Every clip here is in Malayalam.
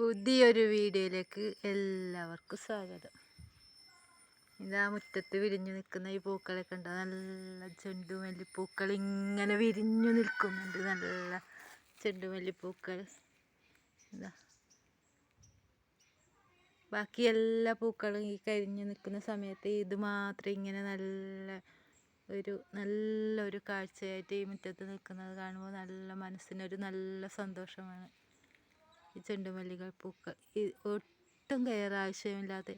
പുതിയൊരു വീഡിയോയിലേക്ക് എല്ലാവർക്കും സ്വാഗതം. ഇതാ മുറ്റത്ത് വിരിഞ്ഞു നിൽക്കുന്ന ഈ പൂക്കളെ കണ്ട നല്ല ചെണ്ടുമല്ലിപ്പൂക്കൾ ഇങ്ങനെ വിരിഞ്ഞു നിൽക്കുന്നുണ്ട്. നല്ല ചെണ്ടുമല്ലിപ്പൂക്കൾ. ഇതാ. ബാക്കി എല്ലാ പൂക്കളും ഈ കരിഞ്ഞു നിൽക്കുന്ന സമയത്ത് ഇത് മാത്രം ഇങ്ങനെ നല്ല ഒരു നല്ലൊരു കാഴ്ചയായിട്ട് ഈ മുറ്റത്ത് നിൽക്കുന്നത് കാണുമ്പോൾ നല്ല മനസ്സിനൊരു നല്ല സന്തോഷമാണ്. ഈ ചെണ്ടുമല്ലികൾ പൂക്കൾ. ഒട്ടും കെയർ ആവശ്യമില്ലാതെ.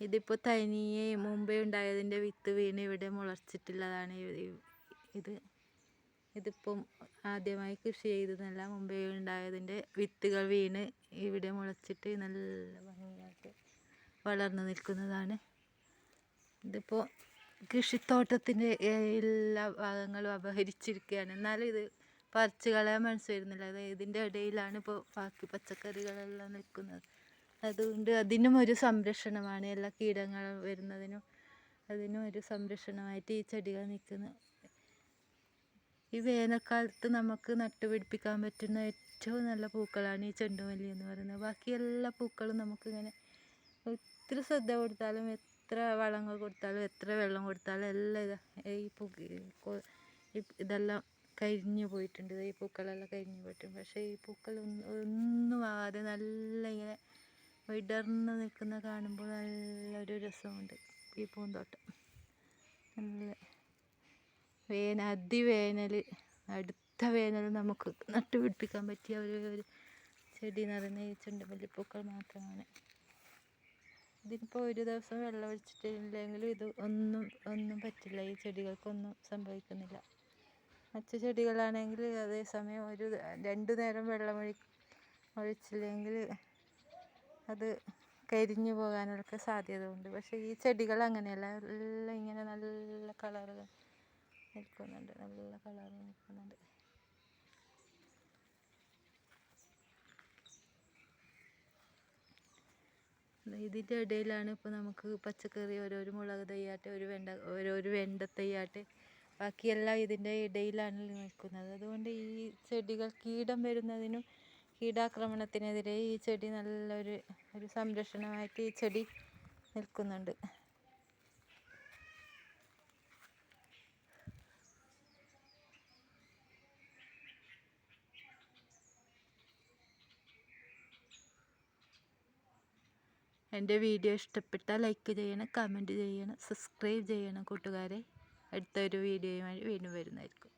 ഇതിപ്പോൾ തനിയെ മുമ്പേ ഉണ്ടായതിന്റെ വിത്ത് വീണ് ഇവിടെ മുളച്ചിട്ടുള്ളതാണ് ഇത്. ഇതിപ്പം ആദ്യമായി കൃഷി ചെയ്തതല്ല മുമ്പേ ഉണ്ടായതിന്റെ വിത്തുകൾ വീണ് ഇവിടെ മുളച്ചിട്ട് നല്ല ഭംഗിയായിട്ട് വളർന്നു നിൽക്കുന്നതാണ്. ഇതിപ്പോൾ കൃഷിത്തോട്ടത്തിന്റെ എല്ലാ ഭാഗങ്ങളും അപഹരിച്ചിരിക്കുകയാണ്. എന്നാലും ഇത് പറിച്ച് കളയാൻ മനസ്സ് വരുന്നില്ല അത് ഇതിന്റെ ഇടയിലാണ് ഇപ്പോൾ ബാക്കി പച്ചക്കറികളെല്ലാം നിൽക്കുന്നത്. അതുകൊണ്ട് അതിനും ഒരു സംരക്ഷണമാണ് എല്ലാ കീടങ്ങൾ വരുന്നതിനും അതിനും ഒരു സംരക്ഷണമായിട്ട് ഈ ചെടികൾ നിൽക്കുന്നു ഈ വേനൽക്കാലത്ത് നമുക്ക് നട്ടുപിടിപ്പിക്കാൻ പറ്റുന്ന ഏറ്റവും നല്ല പൂക്കളാണ് ഈ ചെണ്ടുമല്ലി എന്ന് പറയുന്നത്. ബാക്കി എല്ലാ പൂക്കളും നമുക്കിങ്ങനെ ഒത്തിരി ശ്രദ്ധ കൊടുത്താലും എത്ര വളങ്ങൾ കൊടുത്താലും എത്ര വെള്ളം കൊടുത്താലും എല്ലാം ഇതാ ഈ പൂ ഇതെല്ലാം കരിഞ്ഞു പോയിട്ടുണ്ട്. ഈ പൂക്കളെല്ലാം കരിഞ്ഞു പോയിട്ടുണ്ട് പക്ഷേ ഈ പൂക്കൾ ഒന്നും ആവാതെ നല്ല ഇങ്ങനെ വിടർന്ന് നിൽക്കുന്ന കാണുമ്പോൾ നല്ലൊരു രസമുണ്ട് ഈ പൂന്തോട്ടം. നല്ല വേന അതിവേനൽ അടുത്ത വേനൽ നമുക്ക് നട്ടുപിടിപ്പിക്കാൻ പറ്റിയ ഒരു ഒരു ചെടി എന്ന് പറയുന്നത് ഈ ചെണ്ടുമല്ലിപ്പൂക്കൾ മാത്രമാണ്. ഇതിനിപ്പോൾ ഒരു ദിവസം വെള്ളം ഒഴിച്ചിട്ടില്ലെങ്കിലും ഇത് ഒന്നും ഒന്നും പറ്റില്ല. ഈ ചെടികൾക്കൊന്നും സംഭവിക്കുന്നില്ല. മറ്റു ചെടികളാണെങ്കിൽ അതേസമയം ഒരു രണ്ടു നേരം വെള്ളമൊഴി ഒഴി ഒഴിച്ചില്ലെങ്കിൽ അത് കരിഞ്ഞു പോകാനൊക്കെ സാധ്യത ഉണ്ട് പക്ഷേ ഈ ചെടികൾ അങ്ങനെയല്ല. എല്ലാം ഇങ്ങനെ നല്ല കളർ നിൽക്കുന്നുണ്ട്. നല്ല കളർ നിൽക്കുന്നുണ്ട്. ഇതിന്റെ ഇടയിലാണ് ഇപ്പോൾ നമുക്ക് പച്ചക്കറി ഓരോരു മുളക് തൈയാട്ടെ ഒരു വെണ്ട ഓരോരു വെണ്ട തൈയാട്ടെ ബാക്കിയെല്ലാം ഇതിന്റെ ഇടയിലാണ് നിൽക്കുന്നത്. അതുകൊണ്ട് ഈ ചെടികൾ കീടം വരുന്നതിനും കീടാക്രമണത്തിനെതിരെ ഈ ചെടി നല്ലൊരു ഒരു സംരക്ഷണമായിട്ട് ഈ ചെടി നിൽക്കുന്നുണ്ട്. എന്റെ വീഡിയോ ഇഷ്ടപ്പെട്ടാൽ ലൈക്ക് ചെയ്യണം കമന്റ് ചെയ്യണം സബ്സ്ക്രൈബ് ചെയ്യണം കൂട്ടുകാരെ. അടുത്തൊരു വീഡിയോയുമായി വീണ്ടും വരുന്നതായിരിക്കും.